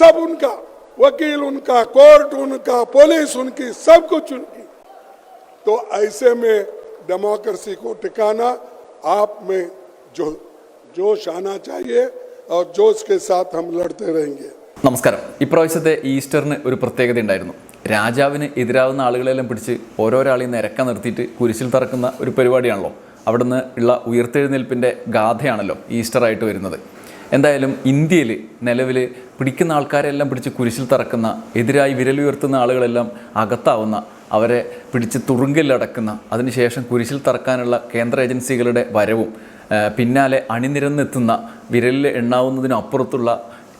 सब उनका वकील उनका कोर्ट उनका पुलिस उनकी सब कुछ उनकी तो ऐसे में डेमोक्रेसी को टिकाना आप में जो जोश आना चाहिए और जोश के साथ हम लड़ते रहेंगे നമസ്കാരം ഇപ്രാവശ്യത്തെ ഈസ്റ്ററിന് ഒരു പ്രത്യേകത ഉണ്ടായിരുന്നു രാജാവിന് എതിരാവുന്ന ആളുകളെല്ലാം പിടിച്ച് ഓരോരാളെയും നിരക്ക നിർത്തിയിട്ട് കുരിശിൽ തറക്കുന്ന ഒരു പരിപാടിയാണല്ലോ അവിടുന്ന് ഉള്ള ഉയർത്തെഴുന്നേൽപ്പിൻ്റെ ഗാഥയാണല്ലോ ഈസ്റ്റർ ആയിട്ട് വരുന്നത് എന്തായാലും ഇന്ത്യയിൽ നിലവിൽ പിടിക്കുന്ന ആൾക്കാരെല്ലാം പിടിച്ച് കുരിശിൽ തറക്കുന്ന എതിരായി വിരലുയർത്തുന്ന ആളുകളെല്ലാം അകത്താവുന്ന അവരെ പിടിച്ച് തുറുങ്കിലടക്കുന്ന അതിനുശേഷം കുരിശിൽ തറക്കാനുള്ള കേന്ദ്ര ഏജൻസികളുടെ വരവും പിന്നാലെ അണിനിരന്നെത്തുന്ന വിരലിൽ എണ്ണാവുന്നതിനപ്പുറത്തുള്ള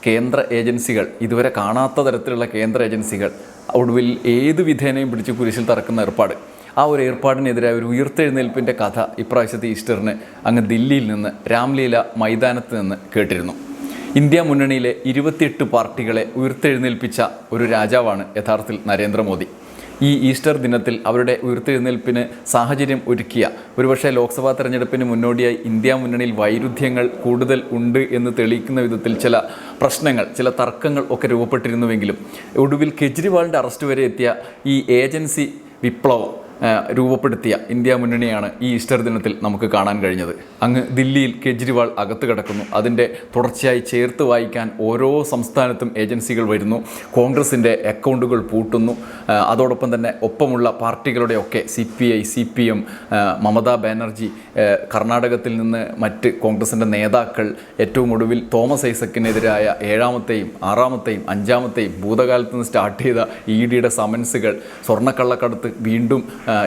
കേന്ദ്ര ഏജൻസികൾ ഇതുവരെ കാണാത്ത തരത്തിലുള്ള കേന്ദ്ര ഏജൻസികൾ ഒടുവിൽ ഏത് വിധേനയും പിടിച്ച് കുരിശിൽ തറക്കുന്ന ഏർപ്പാട്. ആ ഒരു ഏർപ്പാടിനെതിരായ ഒരു ഉയർത്തെഴുന്നേൽപ്പിന്റെ കഥ ഇപ്രാവശ്യത്തെ ഈസ്റ്ററിന് അങ്ങ് ദില്ലിയിൽ നിന്ന് രാംലീല മൈതാനത്ത് നിന്ന് കേട്ടിരുന്നു. ഇന്ത്യ മുന്നണിയിലെ ഇരുപത്തിയെട്ട് പാർട്ടികളെ ഉയർത്തെഴുന്നേൽപ്പിച്ച ഒരു രാജാവാണ് യഥാർത്ഥത്തിൽ നരേന്ദ്രമോദി. ഈ ഈസ്റ്റർ ദിനത്തിൽ അവരുടെ ഉയർത്തെഴുന്നേൽപ്പിന് സാഹചര്യം ഒരുക്കിയ ഒരുപക്ഷെ ലോക്സഭാ തെരഞ്ഞെടുപ്പിന് മുന്നോടിയായി ഇന്ത്യ മുന്നണിയിൽ വൈരുദ്ധ്യങ്ങൾ കൂടുതൽ ഉണ്ട് എന്ന് തെളിയിക്കുന്ന വിധത്തിൽ ചില പ്രശ്നങ്ങൾ ചില തർക്കങ്ങൾ ഒക്കെ രൂപപ്പെട്ടിരുന്നുവെങ്കിലും ഒടുവിൽ കെജ്രിവാളിന്റെ അറസ്റ്റ് വരെ എത്തിയ ഈ ഏജൻസി വിപ്ലവം രൂപപ്പെടുത്തിയ ഇന്ത്യ മുന്നണിയാണ് ഈ ഈസ്റ്റർ ദിനത്തിൽ നമുക്ക് കാണാൻ കഴിഞ്ഞത്. അങ്ങ് ദില്ലിയിൽ കെജ്രിവാൾ അകത്ത് കിടക്കുന്നു. അതിന്റെ തുടർച്ചയായി ചേർത്ത് വായിക്കാൻ ഓരോ സംസ്ഥാനത്തും ഏജൻസികൾ വരുന്നു. കോൺഗ്രസിന്റെ അക്കൗണ്ടുകൾ പൂട്ടുന്നു. അതോടൊപ്പം തന്നെ ഒപ്പമുള്ള പാർട്ടികളുടെയൊക്കെ C P I C P M Mamata Banerjee കർണാടകത്തിൽ നിന്ന് മറ്റ് കോൺഗ്രസിന്റെ നേതാക്കൾ ഏറ്റവും ഒടുവിൽ തോമസ് ഐസക്കിനെതിരായ ഏഴാമത്തെയും ആറാമത്തെയും അഞ്ചാമത്തെയും ഭൂതകാലത്ത് നിന്ന് സ്റ്റാർട്ട് ചെയ്ത ഇ ഡിയുടെ സമൻസുകൾ സ്വർണക്കള്ളക്കടത്ത് വീണ്ടും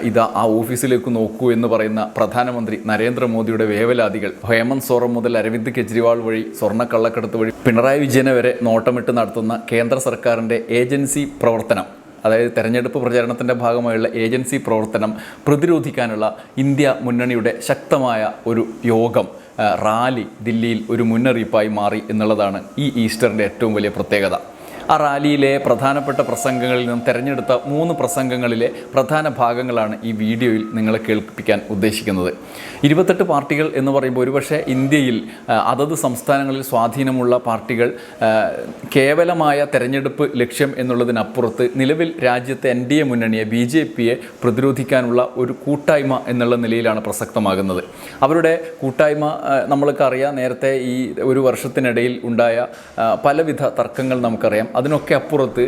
ഇതാ ആ ഓഫീസിലേക്ക് നോക്കൂ എന്ന് പറയുന്ന പ്രധാനമന്ത്രി നരേന്ദ്രമോദിയുടെ വേവലാതികൾ. ഹേമന്ത് സോറം മുതൽ അരവിന്ദ് കെജ്രിവാൾ വഴി സ്വർണക്കള്ളക്കടത്ത് വഴി പിണറായി വിജയനെ വരെ നോട്ടമിട്ട് നടത്തുന്ന കേന്ദ്ര സർക്കാരിന്റെ ഏജൻസി പ്രവർത്തനം അതായത് തെരഞ്ഞെടുപ്പ് പ്രചാരണത്തിന്റെ ഭാഗമായുള്ള ഏജൻസി പ്രവർത്തനം പ്രതിരോധിക്കാനുള്ള ഇന്ത്യ മുന്നണിയുടെ ശക്തമായ ഒരു യോഗം റാലി ദില്ലിയിൽ ഒരു മുന്നറിയിപ്പായി മാറി എന്നുള്ളതാണ് ഈ ഈസ്റ്ററിന്റെ ഏറ്റവും വലിയ പ്രത്യേകത. ആ റാലിയിലെ പ്രധാനപ്പെട്ട പ്രസംഗങ്ങളിൽ നിന്നും തിരഞ്ഞെടുത്ത മൂന്ന് പ്രസംഗങ്ങളിലെ പ്രധാന ഭാഗങ്ങളാണ് ഈ വീഡിയോയിൽ നിങ്ങളെ കേൾപ്പിക്കാൻ ഉദ്ദേശിക്കുന്നത്. ഇരുപത്തെട്ട് പാർട്ടികൾ എന്ന് പറയുമ്പോൾ ഒരുപക്ഷെ ഇന്ത്യയിൽ അതത് സംസ്ഥാനങ്ങളിൽ സ്വാധീനമുള്ള പാർട്ടികൾ കേവലമായ തെരഞ്ഞെടുപ്പ് ലക്ഷ്യം എന്നുള്ളതിനപ്പുറത്ത് നിലവിൽ രാജ്യത്തെ എൻ ഡി എ മുന്നണിയെ ബി ജെ പിയെ പ്രതിരോധിക്കാനുള്ള ഒരു കൂട്ടായ്മ എന്നുള്ള നിലയിലാണ് പ്രസക്തമാകുന്നത്. അവരുടെ കൂട്ടായ്മ നമ്മൾക്കറിയാം നേരത്തെ ഈ ഒരു വർഷത്തിനിടയിൽ ഉണ്ടായ പലവിധ തർക്കങ്ങൾ നമുക്കറിയാം. അതിനൊക്കെ അപ്പുറത്ത്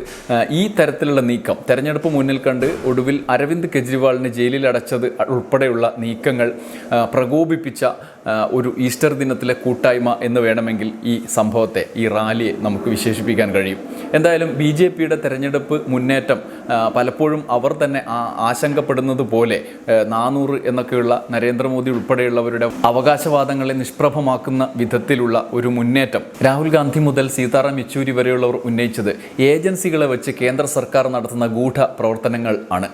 ഈ തരത്തിലുള്ള നീക്കം തെരഞ്ഞെടുപ്പ് മുന്നിൽ കണ്ട് ഒടുവിൽ അരവിന്ദ് കെജ്രിവാളിനെ ജയിലിൽ അടച്ചത് ഉൾപ്പെടെയുള്ള നീക്കങ്ങൾ പ്രകോപിപ്പിച്ച ഒരു ഈസ്റ്റർ ദിനത്തിലെ കൂട്ടായ്മ എന്ന് വേണമെങ്കിൽ ഈ സംഭവത്തെ ഈ റാലിയെ നമുക്ക് വിശേഷിപ്പിക്കാൻ കഴിയും. എന്തായാലും ബി ജെ പിയുടെ തെരഞ്ഞെടുപ്പ് മുന്നേറ്റം പലപ്പോഴും അവർ തന്നെ ആശങ്കപ്പെടുന്നത് പോലെ നാനൂറ് എന്നൊക്കെയുള്ള നരേന്ദ്രമോദി ഉൾപ്പെടെയുള്ളവരുടെ അവകാശവാദങ്ങളെ നിഷ്പ്രഭമാക്കുന്ന വിധത്തിലുള്ള ഒരു മുന്നേറ്റം. രാഹുൽ ഗാന്ധി മുതൽ സീതാറാം യെച്ചൂരി വരെയുള്ളവർ ഉന്നയിച്ചത് ഏജൻസികളെ വെച്ച് കേന്ദ്ര സർക്കാർ നടത്തുന്ന ഗൂഢ പ്രവർത്തനങ്ങൾ ആണ്.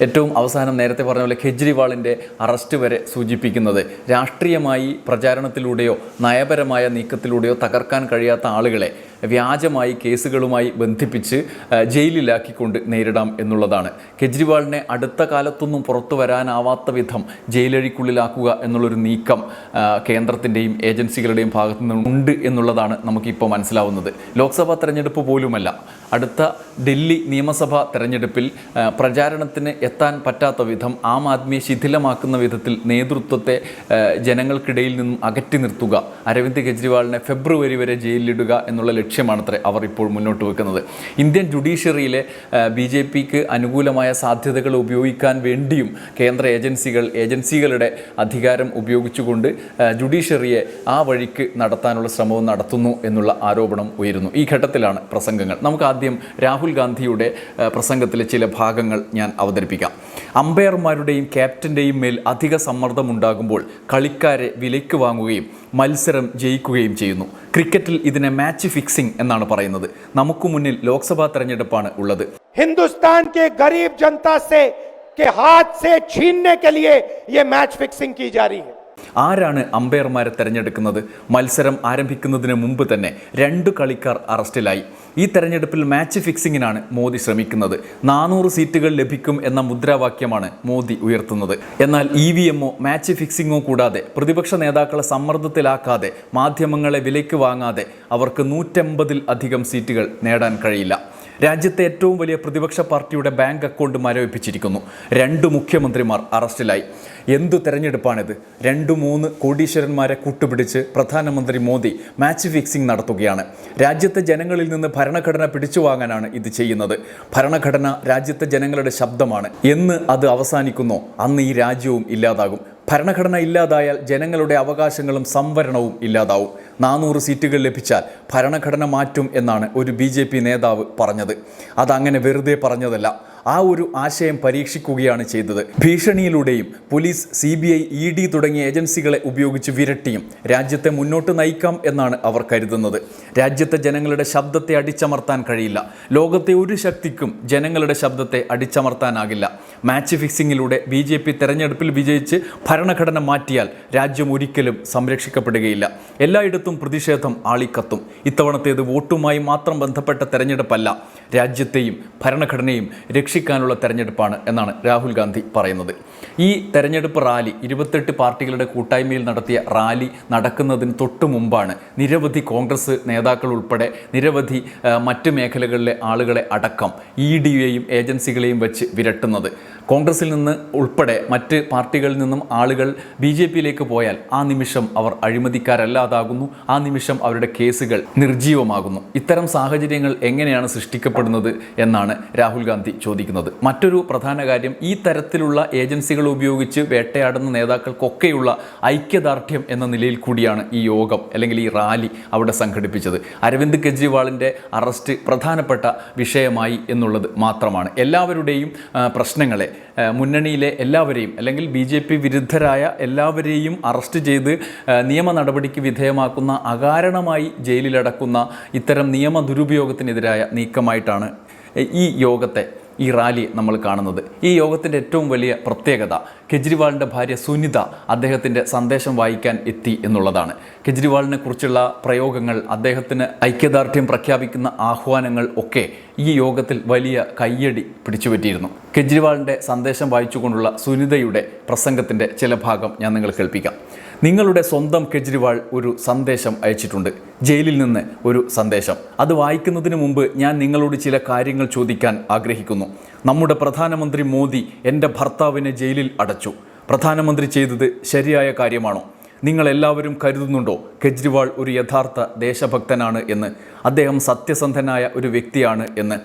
ഏറ്റവും അവസാനം നേരത്തെ പറഞ്ഞ പോലെ കെജ്രിവാളിന്റെ അറസ്റ്റ് വരെ സൂചിപ്പിക്കുന്നത് രാഷ്ട്രീയമായി പ്രചാരണത്തിലൂടെയോ നയപരമായ നീക്കത്തിലൂടെയോ തകർക്കാൻ കഴിയാത്ത ആളുകളെ വ്യാജമായി കേസുകളുമായി ബന്ധിപ്പിച്ച് ജയിലിലാക്കിക്കൊണ്ട് നേരിടാം എന്നുള്ളതാണ്. കെജ്രിവാളിനെ അടുത്ത കാലത്തൊന്നും പുറത്തു വരാനാവാത്ത വിധം ജയിലഴിക്കുള്ളിലാക്കുക എന്നുള്ളൊരു നീക്കം കേന്ദ്രത്തിന്റെയും ഏജൻസികളുടെയും ഭാഗത്തു നിന്നുണ്ട് എന്നുള്ളതാണ് നമുക്കിപ്പോൾ മനസ്സിലാവുന്നത്. ലോക്സഭാ തെരഞ്ഞെടുപ്പ് പോലുമല്ല. അടുത്ത ഡൽഹി നിയമസഭാ തെരഞ്ഞെടുപ്പിൽ പ്രചാരണത്തിന് എത്താൻ പറ്റാത്ത വിധം ആം ആദ്മിയെ ശിഥിലമാക്കുന്ന വിധത്തിൽ നേതൃത്വത്തെ ജനങ്ങൾക്കിടയിൽ നിന്നും അകറ്റി നിർത്തുക. അരവിന്ദ് കെജ്രിവാളിനെ ഫെബ്രുവരി വരെ ജയിലിലിടുക എന്നുള്ള ലക്ഷ്യമാണത്രേ അവർ ഇപ്പോൾ മുന്നോട്ട് വെക്കുന്നത്. ഇന്ത്യൻ ജുഡീഷ്യറിയിലെ ബി ജെ പിക്ക് അനുകൂലമായ സാധ്യതകൾ ഉപയോഗിക്കാൻ വേണ്ടിയും കേന്ദ്ര ഏജൻസികൾ ഏജൻസികളുടെ അധികാരം ഉപയോഗിച്ചുകൊണ്ട് ജുഡീഷ്യറിയെ ആ വഴിക്ക് നടത്താനുള്ള ശ്രമവും നടത്തുന്നു എന്നുള്ള ആരോപണം ഉയരുന്നു. ഈ ഘട്ടത്തിലാണ് പ്രസംഗങ്ങൾ. നമുക്ക് ആദ്യം രാഹുൽ ഗാന്ധിയുടെ പ്രസംഗത്തിലെ ചില ഭാഗങ്ങൾ ഞാൻ അവതരിപ്പിക്കാം. അമ്പയർമാരുടെയും ക്യാപ്റ്റന്റെയും മേൽ അധിക സമ്മർദ്ദം ഉണ്ടാകുമ്പോൾ കളിക്കാരെ വിലയ്ക്ക് വാങ്ങുകയും മത്സരം ജയിക്കുകയും ചെയ്യുന്നു. ക്രിക്കറ്റിൽ ഇതിനെ മാച്ച് ഫിക്സിംഗ് എന്നാണ് പറയുന്നത് നമുക്ക് മുന്നിൽ ലോക്സഭാ തെരഞ്ഞെടുപ്പാണ് ഉള്ളത് हिंदुस्तान के गरीब जनता से के हाथ से छीनने के लिए ये मैच फिक्सिंग की जा रही है ആരാണ് അമ്പയർമാരെ തെരഞ്ഞെടുക്കുന്നത്? മത്സരം ആരംഭിക്കുന്നതിന് മുമ്പ് തന്നെ രണ്ട് കളിക്കാർ അറസ്റ്റിലായി. ഈ തെരഞ്ഞെടുപ്പിൽ മാച്ച് ഫിക്സിങ്ങിനാണ് മോദി ശ്രമിക്കുന്നത്. നാനൂറ് സീറ്റുകൾ ലഭിക്കും എന്ന മുദ്രാവാക്യമാണ് മോദി ഉയർത്തുന്നത്. എന്നാൽ ഇ വി എമ്മോ മാച്ച് ഫിക്സിങ്ങോ കൂടാതെ പ്രതിപക്ഷ നേതാക്കളെ സമ്മർദ്ദത്തിലാക്കാതെ മാധ്യമങ്ങളെ വിലയ്ക്ക് വാങ്ങാതെ അവർക്ക് നൂറ്റമ്പതിൽ അധികം സീറ്റുകൾ നേടാൻ കഴിയില്ല. രാജ്യത്തെ ഏറ്റവും വലിയ പ്രതിപക്ഷ പാർട്ടിയുടെ ബാങ്ക് അക്കൗണ്ട് മരവിപ്പിച്ചിരിക്കുന്നു രണ്ട് മുഖ്യമന്ത്രിമാർ അറസ്റ്റിലായി. എന്തു തെരഞ്ഞെടുപ്പാണിത്? രണ്ടു മൂന്ന് കോടീശ്വരന്മാരെ കൂട്ടുപിടിച്ച് പ്രധാനമന്ത്രി മോദി മാച്ച് ഫിക്സിംഗ് നടത്തുകയാണ്. രാജ്യത്തെ ജനങ്ങളിൽ നിന്ന് ഭരണഘടന പിടിച്ചു വാങ്ങാനാണ് ഇത് ചെയ്യുന്നത്. ഭരണഘടന രാജ്യത്തെ ജനങ്ങളുടെ ശബ്ദമാണ്. എന്ന് അത് അവസാനിക്കുന്നോ അന്ന് ഈ രാജ്യവും ഇല്ലാതാകും. ഭരണഘടന ഇല്ലാതായാൽ ജനങ്ങളുടെ അവകാശങ്ങളും സംവരണവും ഇല്ലാതാവും. നാനൂറ് സീറ്റുകൾ ലഭിച്ചാൽ ഭരണഘടന മാറ്റും എന്നാണ് ഒരു ബി നേതാവ് പറഞ്ഞത്. അതങ്ങനെ വെറുതെ പറഞ്ഞതല്ല. ആ ഒരു ആശയം പരീക്ഷിക്കുകയാണ് ചെയ്തത്. ഭീഷണിയിലൂടെയും police C B I E D തുടങ്ങിയ ഏജൻസികളെ ഉപയോഗിച്ച് വിരട്ടിയും രാജ്യത്തെ മുന്നോട്ട് നയിക്കാം എന്നാണ് അവർ കരുതുന്നത്. രാജ്യത്തെ ജനങ്ങളുടെ ശബ്ദത്തെ അടിച്ചമർത്താൻ കഴിയില്ല. ലോകത്തെ ഒരു ശക്തിക്കും ജനങ്ങളുടെ ശബ്ദത്തെ അടിച്ചമർത്താനാകില്ല. മാച്ച് ഫിക്സിങ്ങിലൂടെ ബി ജെ പി തെരഞ്ഞെടുപ്പിൽ വിജയിച്ച് ഭരണഘടന മാറ്റിയാൽ രാജ്യം ഒരിക്കലും സംരക്ഷിക്കപ്പെടുകയില്ല. എല്ലായിടത്തും പ്രതിഷേധം ആളിക്കത്തും. ഇത്തവണത്തേത് വോട്ടുമായി മാത്രം ബന്ധപ്പെട്ട തെരഞ്ഞെടുപ്പല്ല. രാജ്യത്തെയും ഭരണഘടനയും രക്ഷിക്കാനുള്ള തെരഞ്ഞെടുപ്പാണ് എന്നാണ് രാഹുൽ ഗാന്ധി പറയുന്നത്. ഈ തെരഞ്ഞെടുപ്പ് റാലി ഇരുപത്തെട്ട് പാർട്ടികളുടെ കൂട്ടായ്മയിൽ നടത്തിയ റാലി നടക്കുന്നതിന് തൊട്ടു മുമ്പാണ് നിരവധി കോൺഗ്രസ് നേതാക്കൾ ഉൾപ്പെടെ നിരവധി മറ്റ് മേഖലകളിലെ ആളുകളെ അടക്കം ഇ ഡിയെയും ഏജൻസികളെയും വെച്ച് വിരട്ടുന്നത്. കോൺഗ്രസിൽ നിന്ന് ഉൾപ്പെടെ മറ്റ് പാർട്ടികളിൽ നിന്നും ആളുകൾ ബി ജെ പിയിലേക്ക് പോയാൽ ആ നിമിഷം അവർ അഴിമതിക്കാരല്ലാതാകുന്നു. ആ നിമിഷം അവരുടെ കേസുകൾ നിർജീവമാകുന്നു ഇത്തരം സാഹചര്യങ്ങൾ എങ്ങനെയാണ് സൃഷ്ടിക്കപ്പെടുന്നത് എന്നാണ് രാഹുൽ ഗാന്ധി ചോദിക്കുന്നത്. മറ്റൊരു പ്രധാന കാര്യം ഈ തരത്തിലുള്ള ഏജൻസികൾ ഉപയോഗിച്ച് വേട്ടയാടുന്ന നേതാക്കൾക്കൊക്കെയുള്ള ഐക്യദാർഢ്യം എന്ന നിലയിൽ കൂടിയാണ് ഈ യോഗം അല്ലെങ്കിൽ ഈ റാലി അവിടെ സംഘടിപ്പിച്ചത്. അരവിന്ദ് കെജ്രിവാളിന്റെ അറസ്റ്റ് പ്രധാനപ്പെട്ട വിഷയമായി എന്നുള്ളത് മാത്രമാണ്. എല്ലാവരുടെയും പ്രശ്നങ്ങളെ മുന്നണിയിലെ എല്ലാവരെയും അല്ലെങ്കിൽ ബി ജെ പി വിരുദ്ധരായ എല്ലാവരെയും അറസ്റ്റ് ചെയ്ത് നിയമ നടപടിക്ക് വിധേയമാക്കുന്ന അകാരണമായി ജയിലിലടക്കുന്ന ഇത്തരം നിയമ ദുരുപയോഗത്തിനെതിരായ നീക്കമായിട്ടാണ് ഈ യോഗത്തെ ഈ റാലി നമ്മൾ കാണുന്നത്. ഈ യോഗത്തിന്റെ ഏറ്റവും വലിയ പ്രത്യേകത കെജ്രിവാളിന്റെ ഭാര്യ സുനിത അദ്ദേഹത്തിന്റെ സന്ദേശം വായിക്കാൻ എത്തി എന്നുള്ളതാണ്. കെജ്രിവാളിനെ കുറിച്ചുള്ള പ്രയോഗങ്ങൾ അദ്ദേഹത്തിന് ഐക്യദാർഢ്യം പ്രഖ്യാപിക്കുന്ന ആഹ്വാനങ്ങൾ ഒക്കെ ഈ യോഗത്തിൽ വലിയ കയ്യടി പിടിച്ചുപറ്റിയിരുന്നു. കെജ്രിവാളിന്റെ സന്ദേശം വായിച്ചുകൊണ്ടുള്ള സുനിതയുടെ പ്രസംഗത്തിന്റെ ചില ഭാഗം ഞാൻ നിങ്ങൾ കേൾപ്പിക്കാം. നിങ്ങളുടെ സ്വന്തം കെജ്രിവാൾ ഒരു സന്ദേശം അയച്ചിട്ടുണ്ട്. ജയിലിൽ നിന്ന് ഒരു സന്ദേശം. അത് വായിക്കുന്നതിന് മുമ്പ് ഞാൻ നിങ്ങളോട് ചില കാര്യങ്ങൾ ചോദിക്കാൻ ആഗ്രഹിക്കുന്നു. നമ്മുടെ പ്രധാനമന്ത്രി മോദി എന്റെ ഭർത്താവിനെ ജയിലിൽ അടച്ചു. പ്രധാനമന്ത്രി ചെയ്തത് ശരിയായ കാര്യമാണോ? നിങ്ങൾ എല്ലാവരും കരുതുന്നുണ്ടോ കെജ്രിവാൾ ഒരു യഥാർത്ഥ ദേശഭക്തനാണ് എന്ന്? അദ്ദേഹം സത്യസന്ധനായ ഒരു വ്യക്തിയാണ് എന്ന്?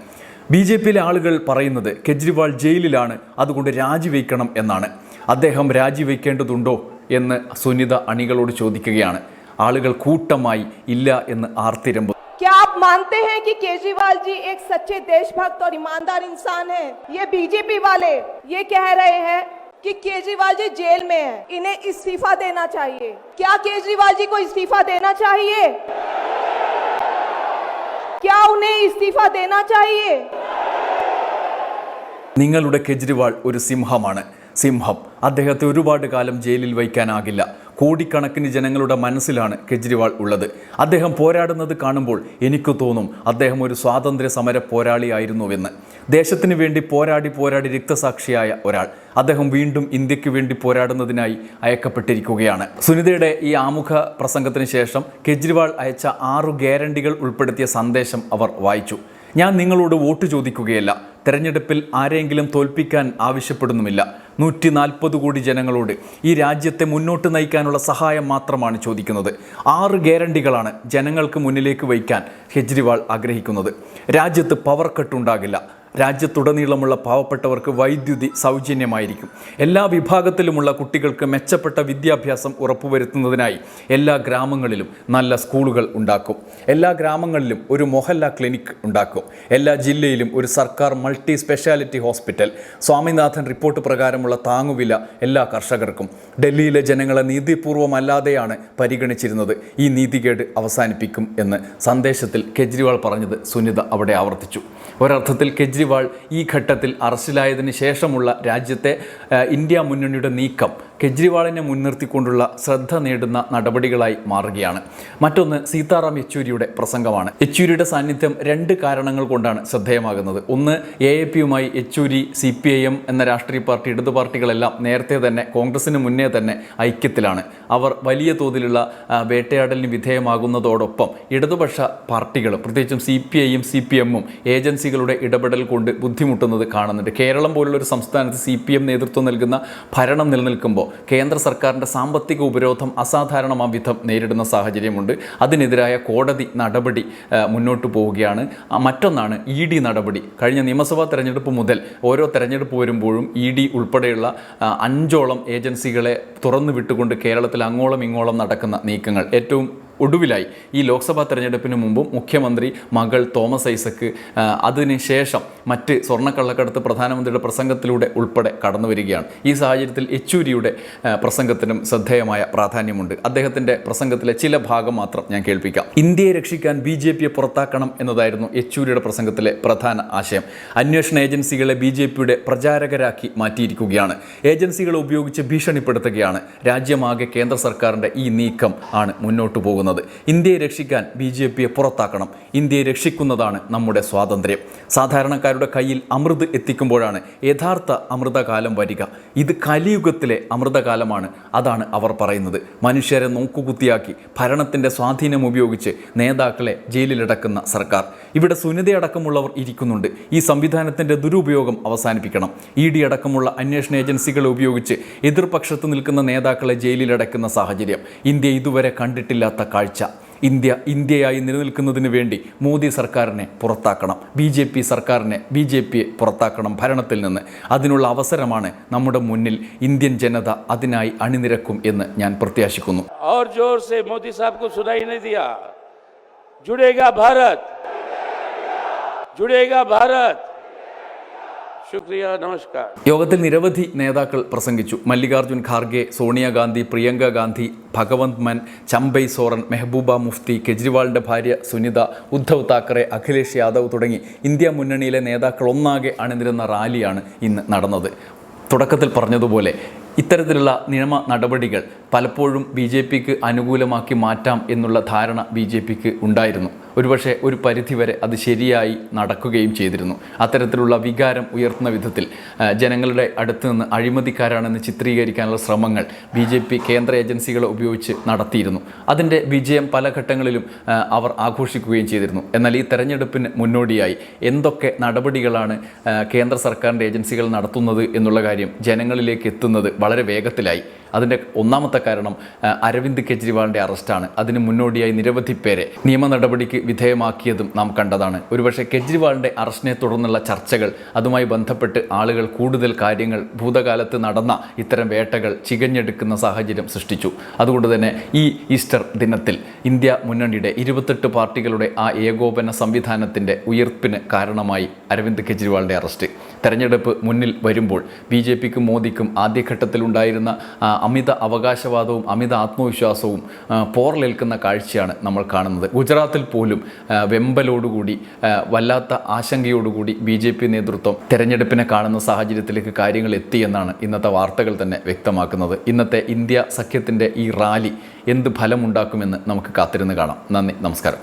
ബി ജെ പിയിലെ ആളുകൾ പറയുന്നത് കെജ്രിവാൾ ജയിലിലാണ് അതുകൊണ്ട് രാജിവെക്കണം എന്നാണ്. അദ്ദേഹം രാജിവെക്കേണ്ടതുണ്ടോ? എന്ന് സുനിത അണികളോട് ചോദിക്കുകയാണ് ആളുകൾ കൂട്ടമായി ഇല്ല എന്ന് ആർത്തിരമ്പു क्या आप मानते हैं कि केजरीवाल जी एक सच्चे देशभक्त और ईमानदार इंसान हैं? ये बीजेपी वाले ये कह रहे हैं कि केजरीवाल जी जेल में हैं, इन्हें इस्तीफा देना चाहिए क्या केजरीवाल जी को इस्तीफा देना चाहिए क्या उन्हें इस्तीफा देना चाहिए നിങ്ങളുടെ കെജ്രിവാൾ ഒരു സിംഹമാണ് സിംഹം. അദ്ദേഹത്തെ ഒരുപാട് കാലം ജയിലിൽ വയ്ക്കാനാകില്ല. കോടിക്കണക്കിന് ജനങ്ങളുടെ മനസ്സിലാണ് കെജ്രിവാൾ ഉള്ളത്. അദ്ദേഹം പോരാടുന്നത് കാണുമ്പോൾ എനിക്ക് തോന്നും അദ്ദേഹം ഒരു സ്വാതന്ത്ര്യ സമര പോരാളിയായിരുന്നുവെന്ന്. ദേശത്തിന് വേണ്ടി പോരാടി പോരാടി രക്തസാക്ഷിയായ ഒരാൾ. അദ്ദേഹം വീണ്ടും ഇന്ത്യയ്ക്ക് വേണ്ടി പോരാടുന്നതിനായി അയക്കപ്പെട്ടിരിക്കുകയാണ്. സുനിതയുടെ ഈ ആമുഖ പ്രസംഗത്തിന് ശേഷം കെജ്രിവാൾ അയച്ച ആറു ഗ്യാരണ്ടികൾ ഉൾപ്പെടുത്തിയ സന്ദേശം അവർ വായിച്ചു. ഞാൻ നിങ്ങളോട് വോട്ട് ചോദിക്കുകയല്ല. തെരഞ്ഞെടുപ്പിൽ ആരെങ്കിലും തോൽപ്പിക്കാൻ ആവശ്യപ്പെടുന്നുമില്ല. നൂറ്റി നാൽപ്പത് കോടി ജനങ്ങളോട് ഈ രാജ്യത്തെ മുന്നോട്ട് നയിക്കാനുള്ള സഹായം മാത്രമാണ് ചോദിക്കുന്നത്. ആറ് ഗ്യാരണ്ടികളാണ് ജനങ്ങൾക്ക് മുന്നിലേക്ക് വയ്ക്കാൻ കെജ്രിവാൾ ആഗ്രഹിക്കുന്നത്. രാജ്യത്ത് പവർ കട്ടുണ്ടാകില്ല രാജ്യത്തുടനീളമുള്ള പാവപ്പെട്ടവർക്ക് വൈദ്യുതി സൗജന്യമായിരിക്കും. എല്ലാ വിഭാഗത്തിലുമുള്ള കുട്ടികൾക്ക് മെച്ചപ്പെട്ട വിദ്യാഭ്യാസം ഉറപ്പുവരുത്തുന്നതിനായി എല്ലാ ഗ്രാമങ്ങളിലും നല്ല സ്കൂളുകൾ ഉണ്ടാക്കും. എല്ലാ ഗ്രാമങ്ങളിലും ഒരു മൊഹല്ല ക്ലിനിക് ഉണ്ടാക്കും. എല്ലാ ജില്ലയിലും ഒരു സർക്കാർ multi speciality hospital. Swaminathan report പ്രകാരമുള്ള താങ്ങുവില എല്ലാ കർഷകർക്കും. ഡൽഹിയിലെ ജനങ്ങളെ നീതിപൂർവമല്ലാതെയാണ് പരിഗണിച്ചിരുന്നത്. ഈ നീതികേട് അവസാനിപ്പിക്കും എന്ന് സന്ദേശത്തിൽ കെജ്രിവാൾ പറഞ്ഞത് സുനിത അവിടെ ആവർത്തിച്ചു. ഒരർത്ഥത്തിൽ കെജ്രിവാൾ ഈ ഘട്ടത്തിൽ അറസ്റ്റിലായതിനു ശേഷമുള്ള രാജ്യത്തെ ഇന്ത്യ മുന്നണിയുടെ നീക്കം കെജ്രിവാളിനെ മുൻനിർത്തിക്കൊണ്ടുള്ള ശ്രദ്ധ നേടുന്ന നടപടികളായി മാറുകയാണ്. മറ്റൊന്ന് സീതാറാം യെച്ചൂരിയുടെ പ്രസംഗമാണ്. യെച്ചൂരിയുടെ സാന്നിധ്യം രണ്ട് കാരണങ്ങൾ കൊണ്ടാണ് ശ്രദ്ധേയമാകുന്നത്. ഒന്ന് എ എ പിയുമായി Yechury C P I M എന്ന രാഷ്ട്രീയ പാർട്ടി ഇടതു പാർട്ടികളെല്ലാം നേരത്തെ തന്നെ കോൺഗ്രസിന് മുന്നേ തന്നെ ഐക്യത്തിലാണ്. അവർ വലിയ തോതിലുള്ള വേട്ടയാടലിന് വിധേയമാകുന്നതോടൊപ്പം ഇടതുപക്ഷ പാർട്ടികളും പ്രത്യേകിച്ചും സി പി ഐയും സി പി എമ്മും ഏജൻസികളുടെ ഇടപെടൽ കൊണ്ട് ബുദ്ധിമുട്ടുന്നത് കാണുന്നുണ്ട്. കേരളം പോലുള്ള ഒരു സംസ്ഥാനത്ത് സി പി എം നേതൃത്വം നൽകുന്ന ഭരണം നിലനിൽക്കുമ്പോൾ കേന്ദ്ര സർക്കാരിന്റെ സാമ്പത്തിക ഉപരോധം അസാധാരണമാം വിധം നേരിടുന്ന സാഹചര്യമുണ്ട്. അതിനെതിരായ കോടതി നടപടി മുന്നോട്ട് പോവുകയാണ്. മറ്റൊന്നാണ് ഇ ഡി നടപടി. കഴിഞ്ഞ നിയമസഭാ തെരഞ്ഞെടുപ്പ് മുതൽ ഓരോ തെരഞ്ഞെടുപ്പ് വരുമ്പോഴും ഇ ഡി ഉൾപ്പെടെയുള്ള അഞ്ചോളം ഏജൻസികളെ തുറന്നു വിട്ടുകൊണ്ട് കേരളത്തിൽ അങ്ങോളം ഇങ്ങോളം നടക്കുന്ന നീക്കങ്ങൾ. ഏറ്റവും ഒടുവിലായി ഈ ലോക്സഭാ തെരഞ്ഞെടുപ്പിന് മുമ്പും മുഖ്യമന്ത്രി മകൾ തോമസ് ഐസക്ക് അതിനുശേഷം മറ്റ് സ്വർണക്കള്ളക്കടത്ത് പ്രധാനമന്ത്രിയുടെ പ്രസംഗത്തിലൂടെ ഉൾപ്പെടെ കടന്നു വരികയാണ്. ഈ സാഹചര്യത്തിൽ യെച്ചൂരിയുടെ പ്രസംഗത്തിനും ശ്രദ്ധേയമായ പ്രാധാന്യമുണ്ട്. അദ്ദേഹത്തിന്റെ പ്രസംഗത്തിലെ ചില ഭാഗം മാത്രം ഞാൻ കേൾപ്പിക്കാം. ഇന്ത്യയെ രക്ഷിക്കാൻ ബി ജെ പിയെ പുറത്താക്കണം എന്നതായിരുന്നു യെച്ചൂരിയുടെ പ്രസംഗത്തിലെ പ്രധാന ആശയം. അന്വേഷണ ഏജൻസികളെ ബി ജെ പിയുടെ പ്രചാരകരാക്കി മാറ്റിയിരിക്കുകയാണ്. ഏജൻസികളെ ഉപയോഗിച്ച് ഭീഷണിപ്പെടുത്തുകയാണ്. രാജ്യമാകെ കേന്ദ്ര സർക്കാരിന്റെ ഈ നീക്കം ആണ് മുന്നോട്ടു പോകുന്നത്. ഇന്ത്യയെ രക്ഷിക്കാൻ ബി ജെ പിയെ പുറത്താക്കണം. ഇന്ത്യയെ രക്ഷിക്കുന്നതാണ് നമ്മുടെ സ്വാതന്ത്ര്യം. സാധാരണക്കാരുടെ കയ്യിൽ അമൃത് എത്തിക്കുമ്പോഴാണ് യഥാർത്ഥ അമൃതകാലം വരിക. ഇത് കലിയുഗത്തിലെ അമൃതകാലമാണ് അതാണ് അവർ പറയുന്നത്. മനുഷ്യരെ നോക്കുകുത്തിയാക്കി ഭരണത്തിന്റെ സ്വാധീനം ഉപയോഗിച്ച് നേതാക്കളെ ജയിലിലടക്കുന്ന സർക്കാർ. ഇവിടെ സുനിതയടക്കമുള്ളവർ ഇരിക്കുന്നുണ്ട്. ഈ സംവിധാനത്തിന്റെ ദുരുപയോഗം അവസാനിപ്പിക്കണം. ഇ ഡി അടക്കമുള്ള അന്വേഷണ ഏജൻസികളെ ഉപയോഗിച്ച് എതിർപക്ഷത്ത് നിൽക്കുന്ന നേതാക്കളെ ജയിലിലടക്കുന്ന സാഹചര്യം ഇന്ത്യ ഇതുവരെ കണ്ടിട്ടില്ലാത്ത കാഴ്ച. ഇന്ത്യ ഇന്ത്യയായി നിലനിൽക്കുന്നതിന് വേണ്ടി മോദി സർക്കാരിനെ പുറത്താക്കണം. ബി ജെ പി സർക്കാരിനെ ബി ജെ പിയെ പുറത്താക്കണം ഭരണത്തിൽ നിന്ന്. അതിനുള്ള അവസരമാണ് നമ്മുടെ മുന്നിൽ ഇന്ത്യൻ ജനത അതിനായി അണിനിരക്കും എന്ന് ഞാൻ പ്രത്യാശിക്കുന്നു. മോദി ജുഡേഗാ ഭാരത് ജുഡേഗാ ഭാരത് ശുക്രിയ നമസ്കാരം. യോഗത്തിൽ നിരവധി നേതാക്കൾ പ്രസംഗിച്ചു. മല്ലികാർജുൻ ഖാർഗെ സോണിയാഗാന്ധി പ്രിയങ്ക ഗാന്ധി ഭഗവന്ത് മൻ ചമ്പൈ സോറൻ മെഹബൂബ മുഫ്തി കെജ്രിവാളിന്റെ ഭാര്യ സുനിത ഉദ്ധവ് താക്കറെ അഖിലേഷ് യാദവ് തുടങ്ങി ഇന്ത്യ മുന്നണിയിലെ നേതാക്കൾ ഒന്നാകെ അണിനിരുന്ന റാലിയാണ് ഇന്ന് നടന്നത്. തുടക്കത്തിൽ പറഞ്ഞതുപോലെ ഇത്തരത്തിലുള്ള നിയമ നടപടികൾ പലപ്പോഴും ബി ജെ പിക്ക് അനുകൂലമാക്കി മാറ്റാം എന്നുള്ള ധാരണ ബി ജെ പിക്ക് ഉണ്ടായിരുന്നു. ഒരുപക്ഷെ ഒരു പരിധിവരെ അത് ശരിയായി നടക്കുകയും ചെയ്തിരുന്നു. അത്തരത്തിലുള്ള വികാരം ഉയർത്തുന്ന വിധത്തിൽ ജനങ്ങളുടെ അടുത്ത് നിന്ന് അഴിമതിക്കാരാണെന്ന് ചിത്രീകരിക്കാനുള്ള ശ്രമങ്ങൾ ബി ജെ പി കേന്ദ്ര ഏജൻസികളെ ഉപയോഗിച്ച് നടത്തിയിരുന്നു. അതിന്റെ വിജയം പല ഘട്ടങ്ങളിലും അവർ ആഘോഷിക്കുകയും ചെയ്തിരുന്നു. എന്നാൽ ഈ തെരഞ്ഞെടുപ്പിന് മുന്നോടിയായി എന്തൊക്കെ നടപടികളാണ് കേന്ദ്ര സർക്കാരിന്റെ ഏജൻസികൾ നടത്തുന്നത് എന്നുള്ള കാര്യം ജനങ്ങളിലേക്ക് എത്തുന്നത് വളരെ വേഗത്തിലായി. അതിന്റെ ഒന്നാമത്തെ കാരണം അരവിന്ദ് കെജ്രിവാളിന്റെ അറസ്റ്റാണ്. അതിന് മുന്നോടിയായി നിരവധി പേരെ നിയമ നടപടിക്ക് വിധേയമാക്കിയതും നാം കണ്ടതാണ്. ഒരുപക്ഷെ കെജ്രിവാളിന്റെ അറസ്റ്റിനെ തുടർന്നുള്ള ചർച്ചകൾ അതുമായി ബന്ധപ്പെട്ട് ആളുകൾ കൂടുതൽ കാര്യങ്ങൾ ഭൂതകാലത്ത് നടന്ന ഇത്തരം വേട്ടകൾ ചികഞ്ഞെടുക്കുന്ന സാഹചര്യം സൃഷ്ടിച്ചു. അതുകൊണ്ട് തന്നെ ഈ ഈസ്റ്റർ ദിനത്തിൽ ഇന്ത്യ മുന്നണിയുടെ ഇരുപത്തെട്ട് പാർട്ടികളുടെ ആ ഏകോപന സംവിധാനത്തിന്റെ ഉയർപ്പിന് കാരണമായി അരവിന്ദ് കെജ്രിവാളിന്റെ അറസ്റ്റ്. തെരഞ്ഞെടുപ്പ് മുന്നിൽ വരുമ്പോൾ ബി ജെ പിക്കും മോദിക്കും ആദ്യഘട്ടത്തിലുണ്ടായിരുന്ന അമിത അവകാശവാദവും അമിത ആത്മവിശ്വാസവും പോർലേൽക്കുന്ന കാഴ്ചയാണ് നമ്മൾ കാണുന്നത്. ഗുജറാത്തിൽ പോലും ആ, വെമ്പലോടുകൂടി വല്ലാത്ത ആശങ്കയോടുകൂടി ബി ജെ പി നേതൃത്വം തെരഞ്ഞെടുപ്പിനെ കാണുന്ന സാഹചര്യത്തിലേക്ക് കാര്യങ്ങൾ എത്തിയെന്നാണ് ഇന്നത്തെ വാർത്തകൾ തന്നെ വ്യക്തമാക്കുന്നത്. ഇന്നത്തെ ഇന്ത്യ സഖ്യത്തിന്റെ ഈ റാലി എന്ത് ഫലമുണ്ടാക്കുമെന്ന് നമുക്ക് കാത്തിരുന്ന് കാണാം. നന്ദി നമസ്കാരം.